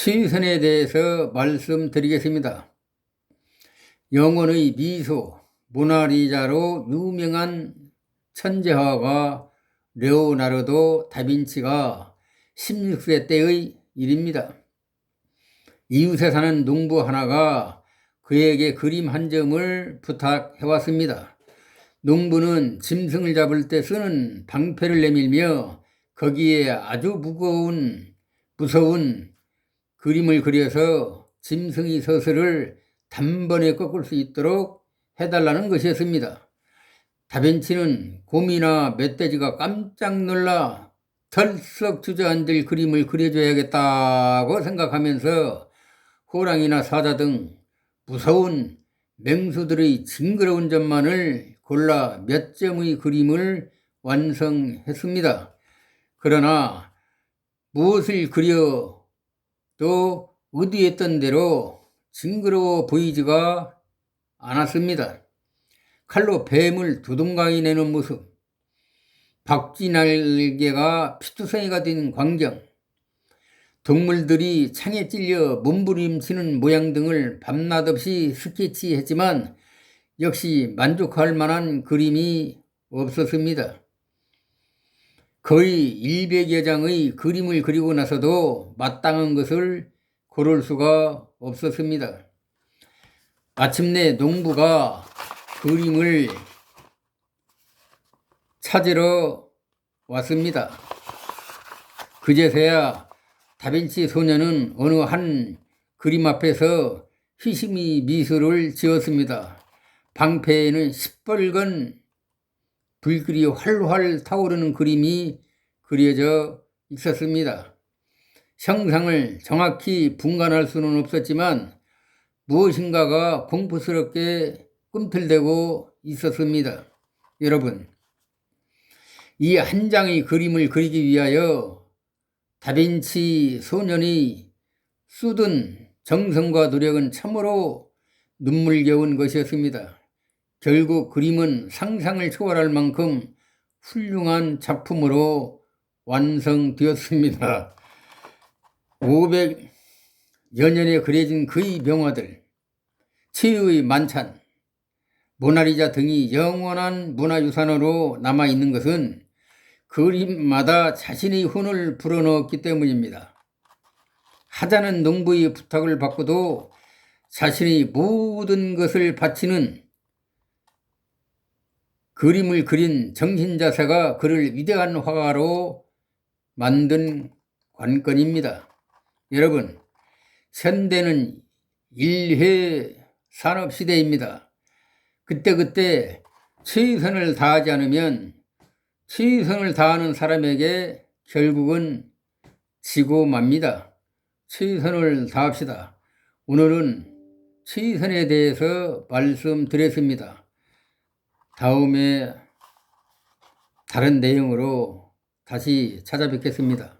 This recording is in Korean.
취선에 대해서 말씀드리겠습니다. 영혼의 미소, 모나리자로 유명한 천재화가 레오나르도 다빈치가 16세 때의 일입니다. 이웃에 사는 농부 하나가 그에게 그림 한 점을 부탁해왔습니다. 농부는 짐승을 잡을 때 쓰는 방패를 내밀며 거기에 아주 무거운, 무서운 그림을 그려서 짐승이 서서를 단번에 꺾을 수 있도록 해달라는 것이었습니다. 다빈치는 곰이나 멧돼지가 깜짝 놀라 털썩 주저앉을 그림을 그려줘야겠다고 생각하면서 호랑이나 사자 등 무서운 맹수들의 징그러운 점만을 골라 몇 점의 그림을 완성했습니다. 그러나 무엇을 그려 도 의도했던 대로 징그러워 보이지가 않았습니다. 칼로 뱀을 두둥강이 내는 모습, 박쥐날개가 피투성이가 된 광경, 동물들이 창에 찔려 몸부림치는 모양 등을 밤낮 없이 스케치했지만 역시 만족할 만한 그림이 없었습니다. 거의 100여 장의 그림을 그리고 나서도 마땅한 것을 고를 수가 없었습니다. 마침내 농부가 그림을 찾으러 왔습니다. 그제서야 다빈치 소녀는 어느 한 그림 앞에서 희심이 미소를 지었습니다. 방패에는 시뻘건 불길이 활활 타오르는 그림이 그려져 있었습니다. 형상을 정확히 분간할 수는 없었지만 무엇인가가 공포스럽게 꿈틀대고 있었습니다. 여러분, 이 한 장의 그림을 그리기 위하여 다빈치 소년이 쏟은 정성과 노력은 참으로 눈물겨운 것이었습니다. 결국 그림은 상상을 초월할 만큼 훌륭한 작품으로 완성되었습니다. 500여 년에 그려진 그의 명화들, 치유의 만찬, 모나리자 등이 영원한 문화유산으로 남아있는 것은 그림마다 자신의 혼을 불어넣었기 때문입니다. 하자는 농부의 부탁을 받고도 자신의 모든 것을 바치는 그림을 그린 정신자세가 그를 위대한 화가로 만든 관건입니다. 여러분, 현대는 일회 산업시대입니다. 그때그때 최선을 다하지 않으면 최선을 다하는 사람에게 결국은 지고 맙니다. 최선을 다합시다. 오늘은 최선에 대해서 말씀드렸습니다. 다음에 다른 내용으로 다시 찾아뵙겠습니다.